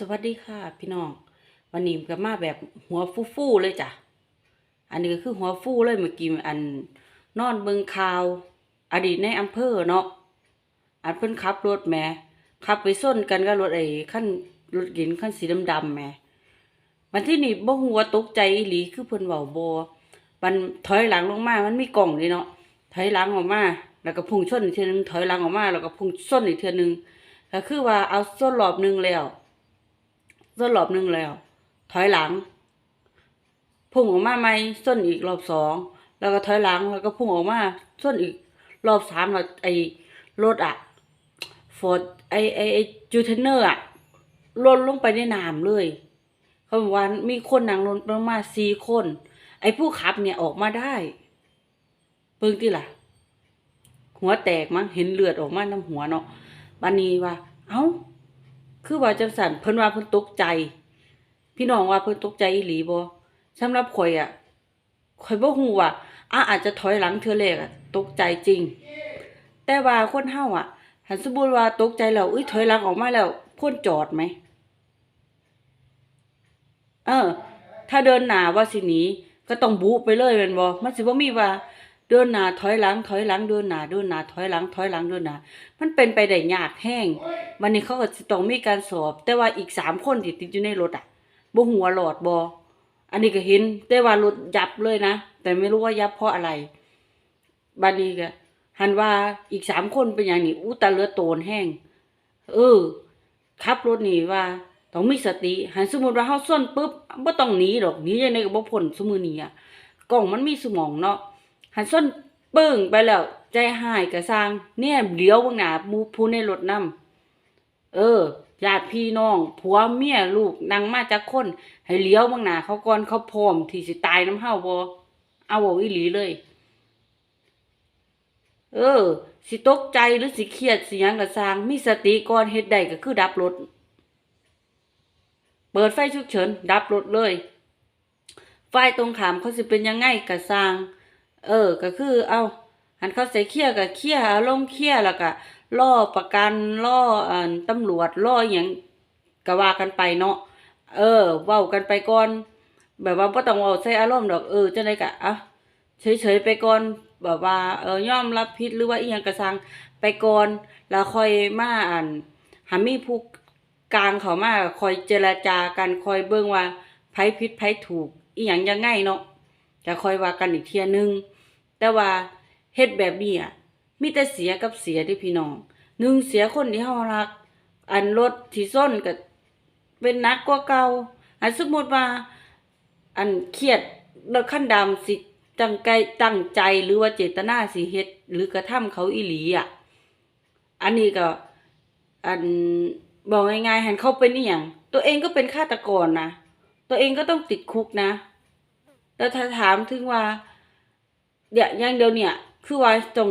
สวัสดีค่ะ พี่น้อง วันนี้ก็มาแบบหัวฟู่ๆเลยจ้ะ อันนี้ก็คือหัวฟู่เลยเมื่อกี้อันนอนเบิงข่าว อดีตในอำเภอเนาะอันเพิ่นขับรถแหมขับไปส้นกันกับรถไอ้ขั้นรถเก๋งขั้นสีดำๆแหมวันที่นี่บ่ฮู้ว่าตกใจอีหลีคือเพิ่นเว้าบ่มันถอยหลังลงมา มันมีกล่องนี่เนาะถอยหลังออกมา แล้วก็พุ่งชนอีกเทื่อนึงถอยหลังออกมาแล้วก็พุ่งส้นอีกเทื่อนึงก็คือว่าเอาส้นรอบหนึงแล้ว ส้นรอบหนึ่งแล้ว ถอยหลัง พุ่งออกมาใหม่ส้นอีกรอบสองแล้วก็ถอยหลังแล้วก็พุ่งออกมาส้นอีกรอบสามแล้วไอ้รถอะฟอร์ดไอ้ไอ้ไอ้จูเทนเนอร์อะล่นลงไปในน้ำเลยเขาบอกว่ามีคนนั่งรถประมาณสี่คน ไอ้ผู้ขับเนี่ยออกมาได้เพิ่งที่ล่ะ หัวแตกมั้งเห็นเลือดออกมาน้ำหัวเนาะบันนี้ว่า เอ้า คือว่าจังสันเพิ่นว่าเพิ่นตกใจ พี่น้องว่าเพิ่นตกใจอีหลีบ่สำหรับข่อยอะข่อยบ่ฮู้ว่าอะอาจจะถอยหลังเทื่อแรกอะ ตกใจจริง แต่ว่าคนเฮาอะหันสมมุติว่าตกใจแล้วอุ้ยถอยหลังออกมาแล้วควรจอดไหม เออ ถ้าเดินหน้าว่าสิหนีก็ต้องบุไปเลยแม่นบ่มันสิบ่มีว่า เดินหน้าถอยหลังถอยหลังเดินหน้าเดินหน้าถอยหลังถอยหลังเดินหน้ามันเป็นไปได้ยากแห้งวันนี้เขาก็ต้องมีการสอบ แต่ว่าอีกสามคนที่ติดอยู่ในรถอะบ่หัวหลอดบออันนี้ก็เห็นแต่ว่ารถยับเลยนะแต่ไม่รู้ว่ายับเพราะอะไรบัดนี้ก็หันว่าอีกสามคนเป็นอย่างนี้อู้ตาเลือดโตนแห้งเออขับรถนี่ว่าต้องมีสติ หันสมมติว่าเฮาส้นปุ๊บบ่ต้องหนีดอกหนียังไงก็บ่พ้นซุมื้อนี้อะกล้องมันมีสมองเนาะ หันส้นปึ้งไปแล้ว ใจหายก็สร้างเนี่ยเลี้ยวเบิ่งหนาหมู่ผู้ในรถนำเออญาติพี่น้องผัวเมียลูกนั่งมาจากคน ให้เลี้ยวเบิ่งหนาเขาก่อนเขาพร้อมที่สิตายน้ำเฮาบ่เอาเอาอีหลีเลย เออ สิตกใจหรือสิเครียดสิยังก็สร้างมีสติก่อนเฮ็ดได้ก็คือดับรถ เปิดไฟฉุกเฉิน ดับรถเลย ไฟตรงขามเขาสิเป็นยังไงก็สร้าง เออ ก็คือเอาหันเขาใส่เคลียร์ก็เคลียร์อารมณ์เคลียร์แล้วก็ล่อประกันล่ออ่าตำรวจล่ออหยังก็ว่ากันไปเนาะเออเว้ากันไปก่อน แบบว่าบ่ต้องเว้าใส่อารมณ์ดอกเออจังไดก็อะเฉยๆไปก่อนแบบว่าเออยอมรับผิดหรือว่าอีหยังก็สั่งไปก่อนแล้วค่อยมาอ่านหามีผู้กลางเขามาคอยเจรจากันคอยเบิ่งว่าไผผิดไผถูกอีหยังยังไงเนาะ จะคอยว่ากันอีกเที่ยนึง แต่ว่าเฮ็ดแบบนี้อะมีแต่เสียกับเสียที่พี่น้องหนึ่งเสียคนที่เฮารัก อันรถที่ส้นก็เป็นนักกว่าเก่าอันสมมติว่า อันเครียดรถคันดำสิตั้งใจตั้งใจหรือว่าเจตนาสิเฮ็ดหรือกระทำเขาอีหลีอะ อันนี้ก็ อันบอกง่ายๆหันเขาเป็นอีหยังตัวเองก็เป็นฆาตกรนะตัวเองก็ต้องติดคุกนะ แล้วถ้าถามถึงว่าเดี๋ยวอย่างเดียวเนี่ย คือว่าจง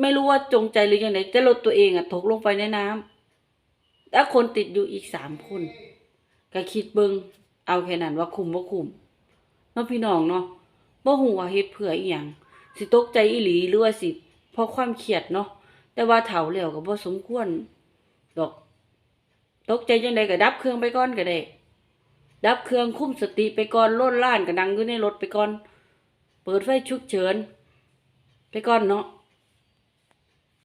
ไม่รู้ว่าจงใจหรือยังไงแต่รถตัวเองอะตกลงไปในน้ำแล้วคนติดอยู่อีกสามคนก็คิดเบิงเอาแค่นั้นว่าคุมว่าคุมเนาะพี่น้องเนาะบ่ฮู้ว่าเฮ็ดเพื่ออีหยังสิตกใจอีหลีหรือว่าสิเพราะความเครียดเนาะแต่ว่าเฒ่าแล้วก็บ่สมควรดอก ตกใจจังไดก็ดับเครื่องไปก่อนก็ได้ ดับเครื่องคุ้มสติไปก่อนโลดล่านก็นั่งอยู่ในรถไปก่อน เปิดไฟฉุกเฉิน ไปก่อนเนาะ